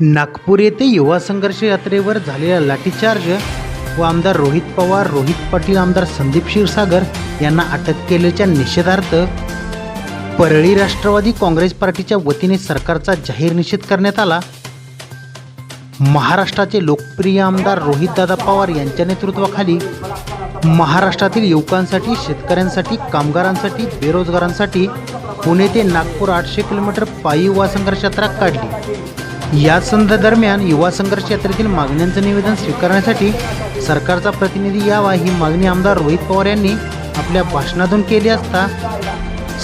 नागपूर येथे युवा संघर्ष यात्रेवर झालेला लाठीचार्ज व आमदार रोहित पवार रोहित पाटील आमदार संदीप क्षीरसागर यांना अटक केल्याच्या निषेधार्थ परळी राष्ट्रवादी काँग्रेस पार्टीच्या वतीने सरकारचा जाहीर निषेध करण्यात आला. महाराष्ट्राचे लोकप्रिय आमदार रोहितदादा पवार यांच्या नेतृत्वाखाली महाराष्ट्रातील युवकांसाठी शेतकऱ्यांसाठी कामगारांसाठी बेरोजगारांसाठी पुणे ते नागपूर आठशे किलोमीटर पायी युवा संघर्ष यात्रा काढली. या संध दरम्यान युवा संघर्ष यात्रेतील मागण्यांचं निवेदन स्वीकारण्यासाठी सरकारचा प्रतिनिधी यावा ही मागणी आमदार रोहित पवार यांनी आपल्या भाषणातून केली असता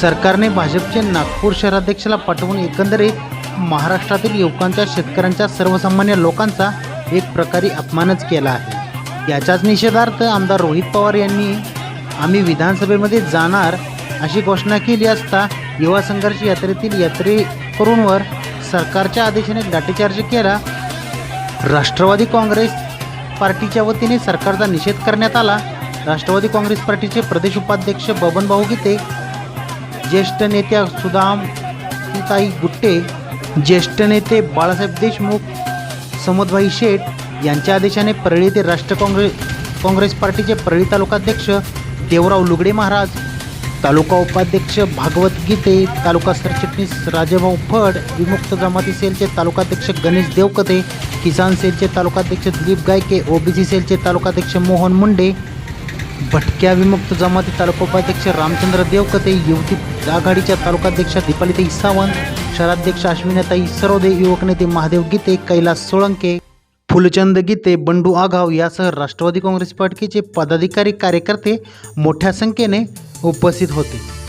सरकारने भाजपचे नागपूर शहराध्यक्षाला पाठवून एकंदरीत महाराष्ट्रातील युवकांच्या शेतकऱ्यांच्या सर्वसामान्य लोकांचा एक प्रकारे अपमानच केला आहे. याच्याच निषेधार्थ आमदार रोहित पवार यांनी आम्ही विधानसभेमध्ये जाणार अशी घोषणा केली असता युवा संघर्ष यात्रेतील यात्रेकरूंवर सरकारच्या आदेशाने लाठीचार्ज केला. राष्ट्रवादी काँग्रेस पार्टीच्या वतीने सरकारचा निषेध करण्यात आला. राष्ट्रवादी काँग्रेस पार्टीचे प्रदेश उपाध्यक्ष बबनभाऊ गीते ज्येष्ठ नेत्या सुदाम ताई गुट्टे ज्येष्ठ नेते बाळासाहेब देशमुख समदभाई शेठ यांच्या आदेशाने परळी ते राष्ट्र काँग्रेस काँग्रेस पार्टीचे परळी तालुकाध्यक्ष देवराव लुगडे महाराज तालुका उपाध्यक्ष भागवत गीते तालुका सरचिटणीस राजेभाऊ फड विमुक्त जमाती सेलचे तालुकाध्यक्ष गणेश देवकते किसान सेलचे तालुकाध्यक्ष दिलीप गायके ओबीसी सेलचे तालुकाध्यक्ष मोहन मुंडे भटक्या विमुक्त जमाती तालुका उपाध्यक्ष रामचंद्र देवकते युवती आघाडीच्या तालुकाध्यक्षा दीपालिताई सावंत शहराध्यक्ष अश्विनाताई सरोदे युवक नेते महादेव गीते कैलास सोळंके फुलचंद गीते बंडू आघाव यासह राष्ट्रवादी काँग्रेस पार्टीचे पदाधिकारी कार्यकर्ते मोठ्या संख्येने उपस्थित होते.